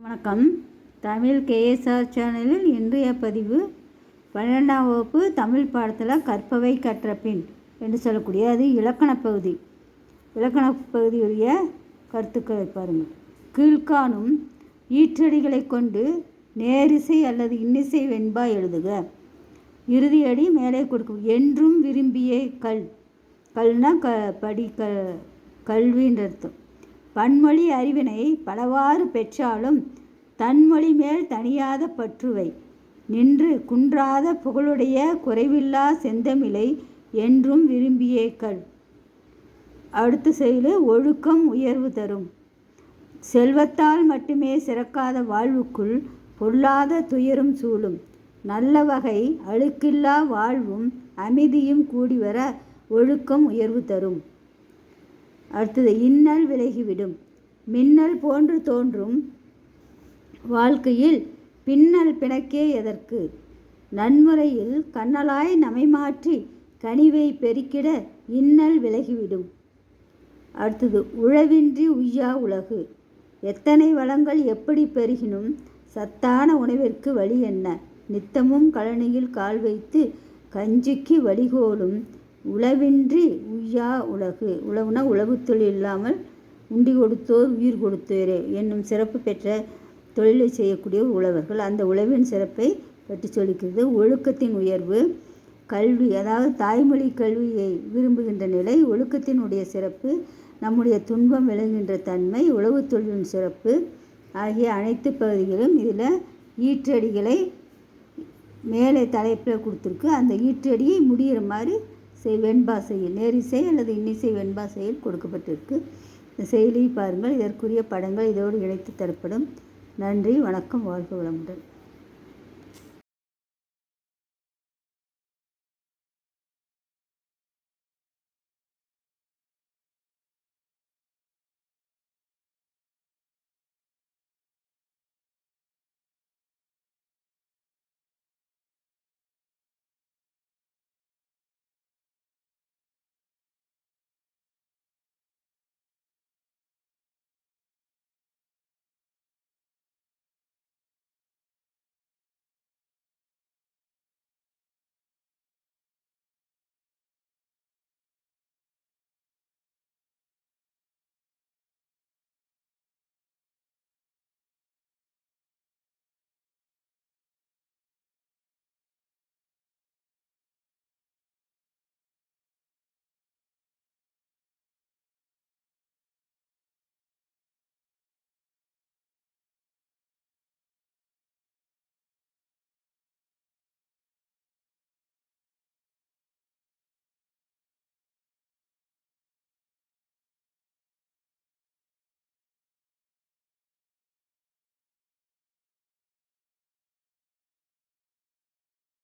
வணக்கம். தமிழ் கேஎஸ்ஆர் சேனலில் இன்றைய பதிவு பன்னிரெண்டாம் வகுப்பு தமிழ் பாடத்தில் கற்பவை கற்ற பின் என்று சொல்லக்கூடிய அது இலக்கணப் பகுதி. இலக்கணப் பகுதியுடைய கருத்துக்களை பாருங்கள். கீழ்காணும் ஈற்றடிகளை கொண்டு நேரிசை அல்லது இன்னிசை வெண்பா எழுதுக. இறுதியடி மேலே கொடுக்கும். என்றும் விரும்பிய கல். கல்னா க படி க கல்வின்ற அர்த்தம் பன்மொழி அறிவினை பலவாறு பெற்றாலும் தன்மொழி மேல் தணியாத பற்றுவை நின்று குன்றாத புகழுடைய குறைவில்லா செந்தமிழை என்றும் விரும்பியே கல் அடுத்த செயல் ஒழுக்கம் உயர்வு தரும். செல்வத்தால் மட்டுமே சிறக்காத வாழ்வுக்குள் பொல்லாத துயரும் சூழும். நல்ல வகை அழுக்கில்லா வாழ்வும் அமைதியும் கூடி வர ஒழுக்கம் உயர்வு தரும். அடுத்தது இன்னல் விலகிவிடும். மின்னல் போன்று தோன்றும் வாழ்க்கையில் பின்னல் பிணக்கே எதற்கு? நன்முறையில் கண்ணலாய் நமை மாற்றி கனிவை பெருக்கிட இன்னல் விலகிவிடும். அடுத்தது உழவின்றி உய்யா உலகு. எத்தனை வளங்கள் எப்படி பெருகினும் சத்தான உணவிற்கு வழி என்ன? நித்தமும் கழனியில் கால் வைத்து கஞ்சிக்கு வழிகோலும் உழவின்றி உய்யா உலகு. உழவுனா உழவு தொழில் இல்லாமல் உண்டி கொடுத்தோர் உயிர் கொடுத்தோரே என்னும் சிறப்பு பெற்ற தொழிலை செய்யக்கூடிய உழவர்கள். அந்த உழவின் சிறப்பை பற்றி சொல்லிக்கிறது. ஒழுக்கத்தின் உயர்வு கல்வி அதாவது தாய்மொழி கல்வியை விரும்புகின்ற நிலை ஒழுக்கத்தினுடைய சிறப்பு நம்முடைய துன்பம் விளங்குகின்ற தன்மை உழவு தொழிலின் சிறப்பு ஆகிய அனைத்து பகுதிகளும் இதில் ஈற்றடிகளை மேலே தலைப்பில் கொடுத்துருக்கு. அந்த ஈற்றடியை முடிகிற மாதிரி செய் வெண்பா செயல் நேரிசை அல்லது இன்னிசை வெண்பா செயல் கொடுக்கப்பட்டிருக்கு. இந்த செயலியை பாருங்கள். இதற்குரிய படங்கள் இதோடு இணைத்து தரப்படும். நன்றி. வணக்கம். வாழ்க வளமுடன்.